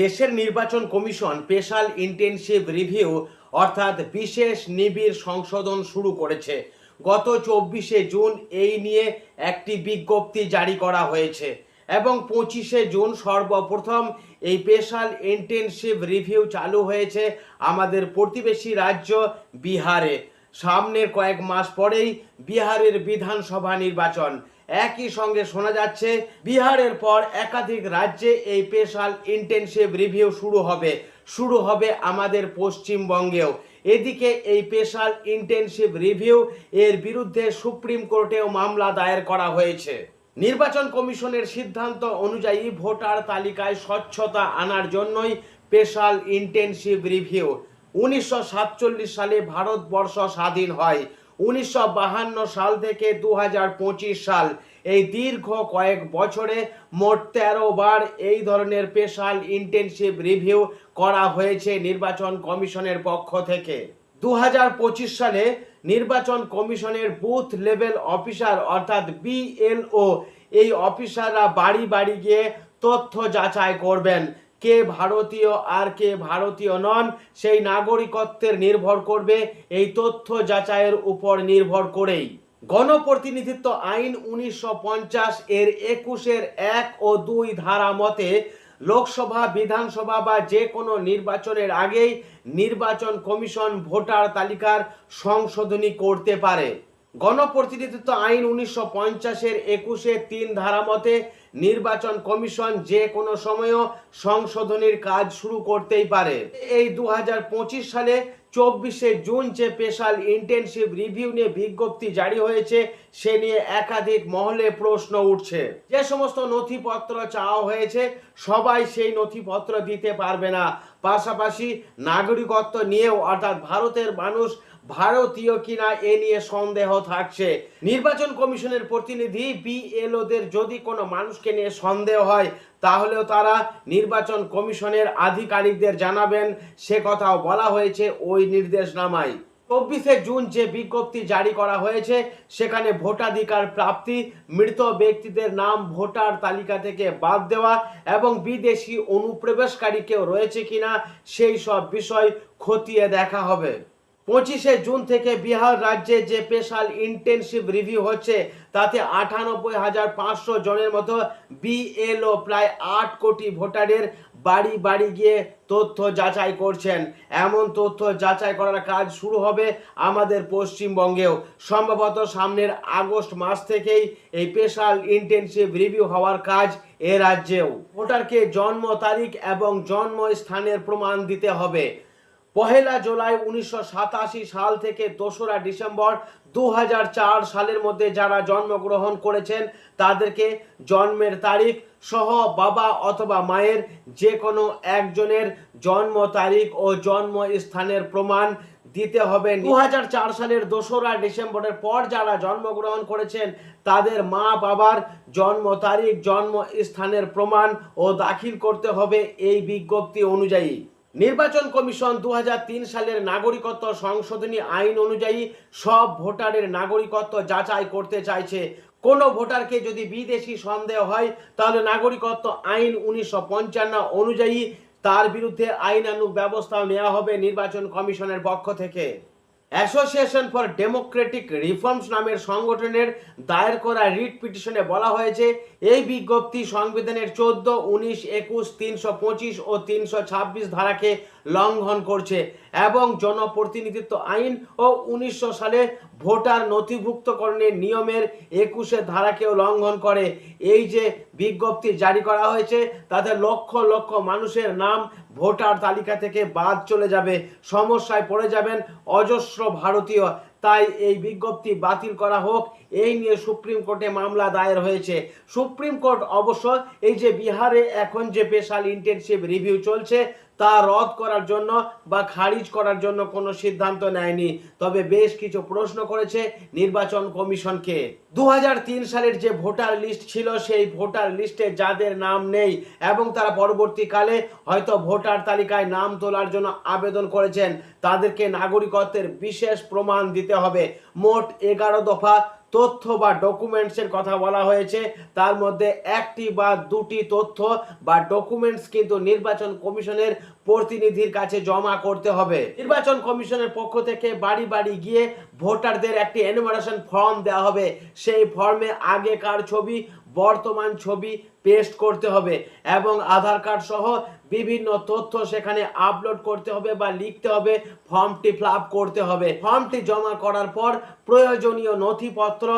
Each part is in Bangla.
দেশের নির্বাচন কমিশন স্পেশাল ইন্টেনসিভ রিভিউ, অর্থাৎ বিশেষ নিবিড় সংশোধন শুরু করেছে। গত চব্বিশে জুন এই নিয়ে একটি বিজ্ঞপ্তি জারি করা হয়েছে এবং পঁচিশে জুন সর্বপ্রথম এই স্পেশাল ইন্টেনসিভ রিভিউ চালু হয়েছে আমাদের প্রতিবেশী রাজ্য বিহারে। সামনের কয়েক মাস পরেই বিহারের বিধানসভা নির্বাচন। একই সঙ্গে শোনা যাচ্ছে, বিহারের পর একাধিক রাজ্যে এই স্পেশাল ইন্টেনসিভ রিভিউ শুরু হবে। শুরু হবে আমাদের পশ্চিমবঙ্গেও। এদিকে এই স্পেশাল ইন্টেনসিভ রিভিউ এর বিরুদ্ধে সুপ্রিম কোর্টেও মামলা দায়ের করা হয়েছে। নির্বাচন কমিশনের সিদ্ধান্ত অনুযায়ী ভোটার তালিকায় স্বচ্ছতা আনার জন্যই স্পেশাল ইন্টেনসিভ রিভিউ। উনিশশো সাতচল্লিশ সালে ভারতবর্ষ স্বাধীন হয়। উনিশশো সাল থেকে দু হাজার পঁচিশ সাল এই দীর্ঘ কয়েক বছরে মোট তেরো বার এই ধরনের স্পেশাল ইন্টেনসিভ রিভিউ করা হয়েছে নির্বাচন কমিশনের পক্ষ থেকে। দু হাজার পঁচিশ সালে নির্বাচন কমিশনের বুথ লেভেল অফিসার অর্থাৎ বিএলও এই অফিসাররা বাড়ি বাড়ি গিয়ে তথ্য যাচাই করবেন। কে ভারতীয় আর কে ভারতীয় নন, সেই নাগরিকত্বের নির্ভর করবে এই তথ্য যাচাইয়ের উপর নির্ভর করেই। গণপ্রতিনিধিত্ব আইন উনিশশো পঞ্চাশ এর একুশের এক ও দুই ধারা মতে লোকসভা, বিধানসভা বা যে কোনো নির্বাচনের আগেই নির্বাচন কমিশন ভোটার তালিকার সংশোধনী করতে পারে। গণপ্রতিনিধিত্ব আইন উনিশশো পঞ্চাশের একুশে তিন ধারা মতে নির্বাচন কমিশন যে কোনো সময়ও সংশোধনীর কাজ শুরু করতেই পারে। এই দুই হাজার পঁচিশ সালে চব্বিশে জুন যে স্পেশাল ইন্টেনসিভ রিভিউ নিয়ে বিজ্ঞপ্তি জারি হয়েছে, সে নিয়ে একাধিক মহলে প্রশ্ন উঠছে। যে সমস্ত নথিপত্র চাওয়া হয়েছে, সবাই সেই নথিপত্র দিতে পারবে না। পাশাপাশি নাগরিকত্ব নিয়েও অর্থাৎ ভারতের মানুষ ভারতীয় কিনা এ নিয়ে সন্দেহ থাকছে। নির্বাচন কমিশনের প্রতিনিধি বিএলওদের যদি কোনো মানুষকে নিয়ে সন্দেহ হয়, তাহলেও তারা নির্বাচন কমিশনের আধিকারিকদের জানাবেন। সে কথাও বলা হয়েছে ওই নির্দেশনামায়। চব্বিশে জুন যে বিজ্ঞপ্তি জারি করা হয়েছে, সেখানে ভোটাধিকার প্রাপ্তি, মৃত ব্যক্তিদের নাম, ভোটার তালিকা থেকে বাদ দেওয়া এবং বিদেশি অনুপ্রবেশকারী কেউ রয়েছে কিনা, সেই সব বিষয় খতিয়ে দেখা হবে। পঁচিশে জুন থেকে বিহার রাজ্যে যে স্পেশাল ইন্টেনসিভ রিভিউ হচ্ছে, তাতে আটানব্বই হাজার পাঁচশো জনের মতো বিএলও প্রায় আট কোটি ভোটারের বাড়ি বাড়ি গিয়ে তথ্য যাচাই করছেন। এমন তথ্য যাচাই করার কাজ শুরু হবে আমাদের পশ্চিমবঙ্গেও। সম্ভবত সামনের আগস্ট মাস থেকেই এই স্পেশাল ইন্টেনসিভ রিভিউ হওয়ার কাজ এ রাজ্যেও। ভোটারকে জন্ম তারিখ এবং জন্ম স্থানের প্রমাণ দিতে হবে। পহেলা জুলাই উনিশশো সাতাশি সাল থেকে দোসরা ডিসেম্বর দু হাজার চার সালের মধ্যে যারা জন্মগ্রহণ করেছেন, তাদেরকে জন্মের তারিখ সহ বাবা অথবা মায়ের যে কোনো একজনের জন্ম তারিখ ও জন্ম স্থানের প্রমাণ দিতে হবে। দু হাজার চার সালের দোসরা ডিসেম্বরের পর যারা জন্মগ্রহণ করেছেন, তাদের মা বাবার জন্ম তারিখ জন্ম স্থানের প্রমাণ ও দাখিল করতে হবে এই বিজ্ঞপ্তি অনুযায়ী। নির্বাচন কমিশন দু হাজার তিন সালের নাগরিকত্ব সংশোধনী আইন অনুযায়ী সব ভোটারের নাগরিকত্ব যাচাই করতে চাইছে। কোনো ভোটারকে যদি বিদেশি সন্দেহ হয়, তাহলে নাগরিকত্ব আইন উনিশশো পঞ্চান্ন অনুযায়ী তার বিরুদ্ধে আইনানুগ ব্যবস্থাও নেওয়া হবে নির্বাচন কমিশনের পক্ষ থেকে। অ্যাসোসিয়েশন ফর ডেমোক্রেটিক রিফর্মস নামের সংগঠনের দায়ের করা রিট পিটিশনে বলা হয়েছে, এই বিজ্ঞপ্তি সংবিধানের চোদ্দ, উনিশ, একুশ, তিনশো পঁচিশ ও তিনশো ছাব্বিশ ধারাকে লঙ্ঘন করছে এবং জনপ্রতিনিধিত্ব আইন ও উনিশশো সালে ভোটার নথিভুক্তকরণের নিয়মের একুশে ধারাকেও লঙ্ঘন করে। এই যে বিজ্ঞপ্তি জারি করা হয়েছে, তাতে লক্ষ লক্ষ মানুষের নাম ভোটার তালিকা থেকে বাদ চলে যাবে, সমস্যায় পড়ে যাবেন অজস্র ভারতীয়। তাই এই বিজ্ঞপ্তি বাতিল করা হোক, এই নিয়ে সুপ্রিম কোর্টে মামলা দায়ের হয়েছে। সুপ্রিম কোর্ট অবশ্য এই যে বিহারে এখন যে স্পেশাল ইন্টেনসিভ রিভিউ চলছে তা রদ করার জন্য বা খারিজ করার জন্য কোনো সিদ্ধান্ত নেয়নি। তবে বেশ কিছু প্রশ্ন করেছে নির্বাচন কমিশনকে। দু সালের যে ভোটার লিস্ট ছিল, সেই ভোটার লিস্টে যাদের নাম নেই এবং তারা পরবর্তীকালে হয়তো ভোটার তালিকায় নাম তোলার জন্য আবেদন করেছেন, তাদেরকে নাগরিকত্বের বিশেষ প্রমাণ দিতে হবে। মোট এগারো দফা তথ্য বা ডকুমেন্টসের কথা বলা হয়েছে। তার মধ্যে একটি বা দুটি তথ্য বা ডকুমেন্টস কিন্তু নির্বাচন কমিশনের প্রতিনিধির কাছে জমা করতে হবে। নির্বাচন কমিশনের পক্ষ থেকে বাড়ি বাড়ি গিয়ে ভোটারদের একটি এনুমারেশন ফর্ম দেওয়া হবে। সেই ফর্মে আগেকার ছবি, বর্তমান ছবি পেস্ট করতে হবে এবং আধার কার্ড সহ বিভিন্ন তথ্য সেখানে আপলোড করতে হবে বা লিখতে হবে, ফর্মটি ফিল করতে হবে। ফর্মটি জমা করার পর প্রয়োজনীয় নথিপত্র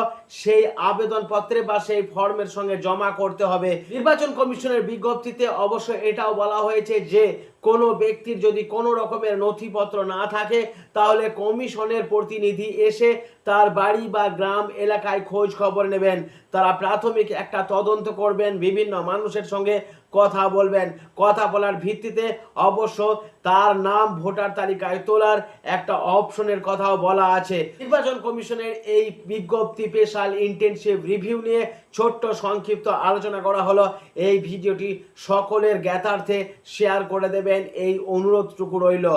সেই আবেদনপত্রে বা সেই ফর্মের সঙ্গে জমা করতে হবে। নির্বাচন কমিশনের বিজ্ঞপ্তিতে অবশ্য এটাও বলা হয়েছে যে কোনো ব্যক্তির যদি কোনো রকমের নথিপত্র না থাকে, তাহলে কমিশনের প্রতিনিধি এসে তার বাড়ি বা গ্রাম এলাকায় খোঁজ খবর নেবেন। তারা প্রাথমিক একটা তদন্ত করবেন, বিভিন্ন মানুষের সঙ্গে কথা বলবেন। কথা বলার ভিত্তিতে অবশ্য তার নাম ভোটার তালিকায় তোলার একটা অপশনের কথাও বলা আছে। নির্বাচন কমিশনের এই বিজ্ঞপ্তি, স্পেশাল ইন্টেনসিভ রিভিউ নিয়ে ছোট্ট সংক্ষিপ্ত আলোচনা করা হলো। এই ভিডিওটি সকলের জ্ঞাতার্থে শেয়ার করে দেবেন। এই অনুরোধটুকু রইল।